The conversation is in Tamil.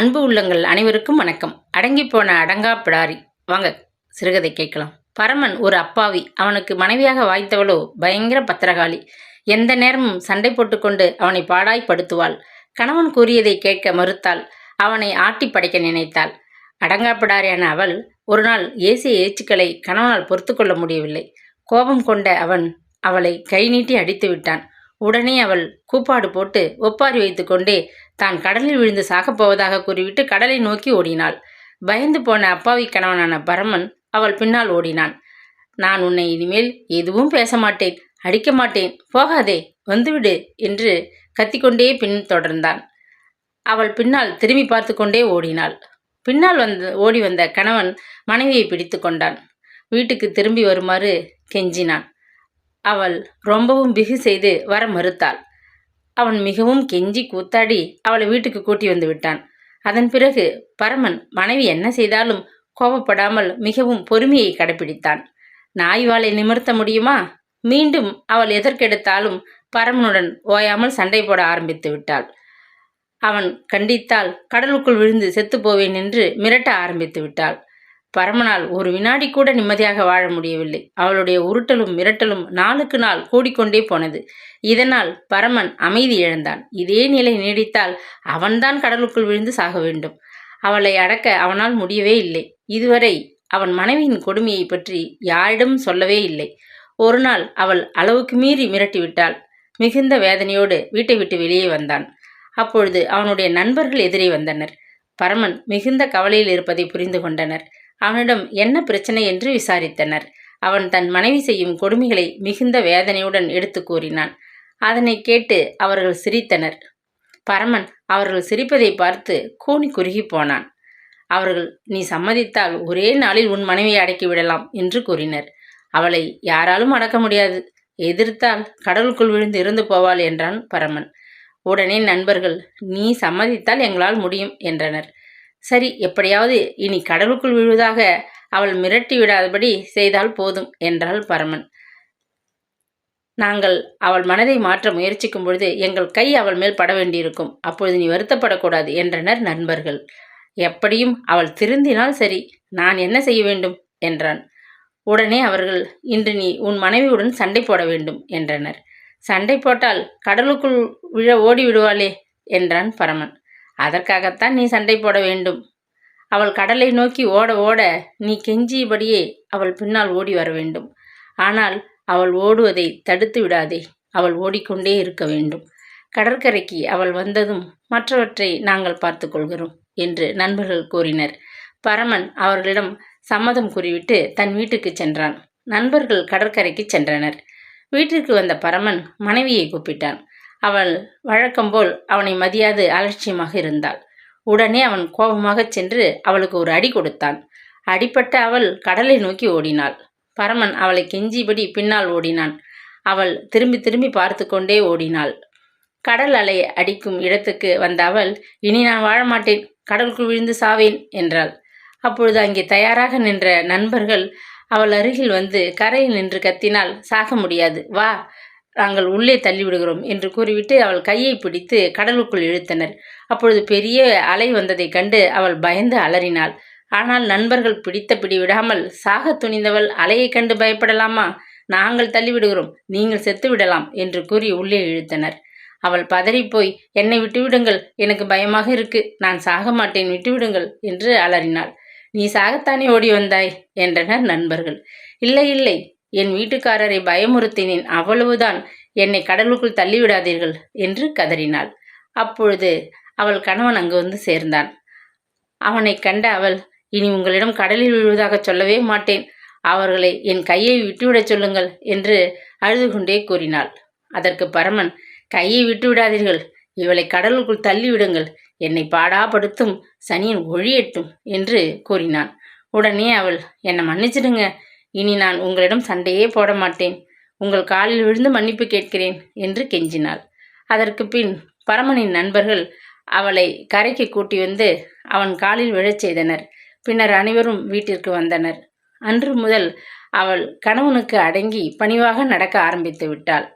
அன்பு உள்ளங்கள் அனைவருக்கும் வணக்கம். அடங்கி போன அடங்கா பிடாரி. வாங்க சிறுகதை கேட்கலாம். பரமன் ஒரு அப்பாவி. அவனுக்கு மனைவியாக வாய்த்தவளோ பயங்கர பத்திரகாளி. எந்த நேரமும் சண்டை போட்டுக்கொண்டு அவனை பாடாய்ப்படுத்துவாள் கணவன் கூறியதை கேட்க மறுத்தாள். அவனை ஆட்டி படைக்க நினைத்தாள். அடங்கா பிடாரியான அவள் ஒரு நாள் ஏசிய ஏச்சுக்களை கணவனால் பொறுத்து கொள்ள முடியவில்லை. கோபம் கொண்ட அவன் அவளை கை நீட்டி அடித்து விட்டான். உடனே அவள் கூப்பாடு போட்டு ஒப்பாரி வைத்துக்கொண்டே தான் கடலில் விழுந்து சாகப் போவதாக கூறிவிட்டு கடலை நோக்கி ஓடினாள். பயந்து போன அப்பாவி கணவனான பரமன் அவள் பின்னால் ஓடினான். நான் உன்னை இனிமேல் எதுவும் பேச மாட்டேன் அடிக்க மாட்டேன் போகாதே வந்துவிடு என்று கத்திக்கொண்டே பின் தொடர்ந்தான். அவள் பின்னால் திரும்பி பார்த்து கொண்டே ஓடினாள். பின்னால் வந்து ஓடி வந்த கணவன் மனைவியை பிடித்து கொண்டான். வீட்டுக்கு திரும்பி வருமாறு கெஞ்சினான். அவள் ரொம்பவும் பிகு செய்து வர மறுத்தாள். அவன் மிகவும் கெஞ்சி கூத்தாடி அவளை வீட்டுக்கு கூட்டி வந்து விட்டான். அதன் பிறகு பரமன் மனைவி என்ன செய்தாலும் கோபப்படாமல் மிகவும் பொறுமையை கடைபிடித்தான் நாய் வாளை நிமிர்த்த முடியுமா? மீண்டும் அவள் எதற்கெடுத்தாலும் பரமனுடன் ஓயாமல் சண்டை போட ஆரம்பித்து விட்டாள். அவன் கண்டித்தால் கடலுக்குள் விழுந்து செத்துப்போவேன் என்று மிரட்ட ஆரம்பித்து விட்டாள். பரமனால் ஒரு வினாடி கூட நிம்மதியாக வாழ முடியவில்லை. அவளுடைய உருட்டலும் மிரட்டலும் நாளுக்கு நாள் கூடிக்கொண்டே போனது. இதனால் பரமன் அமைதி இழந்தான். இதே நிலை நீடித்தால் அவன்தான் கடலுக்குள் விழுந்து சாக வேண்டும். அவளை அடக்க அவனால் முடியவே இல்லை. இதுவரை அவன் மனைவியின் கொடுமையை பற்றி யாரிடம் சொல்லவே இல்லை. ஒரு நாள் அவள் அளவுக்கு மீறி மிரட்டிவிட்டாள். மிகுந்த வேதனையோடு வீட்டை விட்டு வெளியே வந்தான். அப்பொழுது அவனுடைய நண்பர்கள் எதிரே வந்தனர். பரமன் மிகுந்த கவலையில் இருப்பதை புரிந்து கொண்டனர். அவனிடம் என்ன பிரச்சனை என்று விசாரித்தனர். அவன் தன் மனைவி செய்யும் கொடுமைகளை மிகுந்த வேதனையுடன் எடுத்து கூறினான். அதனை கேட்டு அவர்கள் சிரித்தனர். பரமன் அவர்கள் சிரிப்பதை பார்த்து கூனி குறுகி போனான். அவர்கள் நீ சம்மதித்தால் ஒரே நாளில் உன் மனைவியை அடக்கி விடலாம் என்று கூறினர். அவளை யாராலும் அடக்க முடியாது. எதிர்த்தால் கடலுக்குள் விழுந்து இறந்து போவாள் என்றான் பரமன். உடனே நண்பர்கள் நீ சம்மதித்தால் எங்களால் முடியும் என்றனர். சரி எப்படியாவது இனி கடலுக்குள் விழுவதாக அவள் மிரட்டி விடாதபடி செய்தால் போதும் என்றாள் பரமன். நாங்கள் அவள் மனதை மாற்ற முயற்சிக்கும் பொழுது எங்கள் கை அவள் மேல் பட வேண்டியிருக்கும் அப்பொழுது நீ வருத்தப்படக்கூடாது என்றனர் நண்பர்கள். எப்படியும் அவள் திருந்தினால் சரி நான் என்ன செய்ய வேண்டும்? என்றான். உடனே அவர்கள் இன்று நீ உன் மனைவியுடன் சண்டை போட வேண்டும் என்றனர். சண்டை போட்டால் கடலுக்குள் விழ ஓடி விடுவாளே என்றான் பரமன். அதற்காகத்தான் நீ சண்டை போட வேண்டும். அவள் கடலை நோக்கி ஓட ஓட நீ கெஞ்சியபடியே அவள் பின்னால் ஓடி வர வேண்டும். ஆனால் அவள் ஓடுவதை தடுத்து விடாதே அவள் ஓடிக்கொண்டே இருக்க வேண்டும். கடற்கரைக்கு அவள் வந்ததும் மற்றவற்றை நாங்கள் பார்த்து கொள்கிறோம் என்று நண்பர்கள் கூறினர். பரமன் அவர்களிடம் சம்மதம் கூறிவிட்டு தன் வீட்டுக்கு சென்றான். நண்பர்கள் கடற்கரைக்கு சென்றனர். வீட்டிற்கு வந்த பரமன் மனைவியை கூப்பிட்டான். அவள் வழக்கம்போல் அவனை மதியாது அலட்சியமாக இருந்தாள். உடனே அவன் கோபமாகச் சென்று அவளுக்கு ஒரு அடி கொடுத்தான். அடிப்பட்ட அவள் கடலை நோக்கி ஓடினாள். பரமன் அவளை கெஞ்சிபடி பின்னால் ஓடினான். அவள் திரும்பி திரும்பி பார்த்து கொண்டே ஓடினாள். கடல் அலை அடிக்கும் இடத்துக்கு வந்த அவள் இனி நான் வாழமாட்டேன் கடலுக்குள் விழுந்து சாவேன் என்றாள். அப்பொழுது அங்கே தயாராக நின்ற நண்பர்கள் அவள் அருகில் வந்து கரையில் நின்று கத்தினால் சாக முடியாது வா நாங்கள் உள்ளே தள்ளிவிடுகிறோம் என்று கூறிவிட்டு அவள் கையை பிடித்து கடலுக்குள் இழுத்தனர். அப்பொழுது பெரிய அலை வந்ததைக் கண்டு அவள் பயந்து அலறினாள். ஆனால் நண்பர்கள் பிடித்த பிடி விடாமல் சாக துணிந்தவள் அலையைக் கண்டு பயப்படலாமா? நாங்கள் தள்ளிவிடுகிறோம். நீங்கள் செத்து விடலாம் என்று கூறி உள்ளே இழுத்தனர். அவள் பதறிப்போய் என்னை விட்டுவிடுங்கள். எனக்கு பயமாக இருக்கு. நான் சாக மாட்டேன். விட்டுவிடுங்கள் என்று அலறினாள். நீ சாகத்தானே ஓடி வந்தாய்? என்றனர் நண்பர்கள். இல்லை இல்லை. என் வீட்டுக்காரரை பயமுறுத்தினேன் அவ்வளவுதான். என்னை கடலுக்குள் தள்ளிவிடாதீர்கள் என்று கதறினாள். அப்பொழுது அவள் கணவன் அங்கு வந்து சேர்ந்தான். அவனை கண்ட அவள் இனி உங்களிடம் கடலில் விழுவதாக சொல்லவே மாட்டேன். அவர்களை என் கையை விட்டுவிடச் சொல்லுங்கள் என்று அழுது கொண்டே கூறினாள். அதற்கு பரமன் கையை விட்டுவிடாதீர்கள். இவளை கடலுக்குள் தள்ளிவிடுங்கள். என்னை பாடாப்படுத்தும் சனியின் ஒழியட்டும் என்று கூறினான். உடனே அவள் என்னை மன்னிச்சிடுங்க. இனி நான் உங்களிடம் சண்டையே போட மாட்டேன். உங்கள் காலில் விழுந்து மன்னிப்பு கேட்கிறேன் என்று கெஞ்சினாள். அதற்கு பின் பரமனின் நண்பர்கள் அவளை கரைக்கு கூட்டி வந்து அவன் காலில் விழச் செய்தனர். பின்னர் அனைவரும் வீட்டிற்கு வந்தனர். அன்று முதல் அவள் கணவனுக்கு அடங்கி பணிவாக நடக்க ஆரம்பித்து விட்டாள்.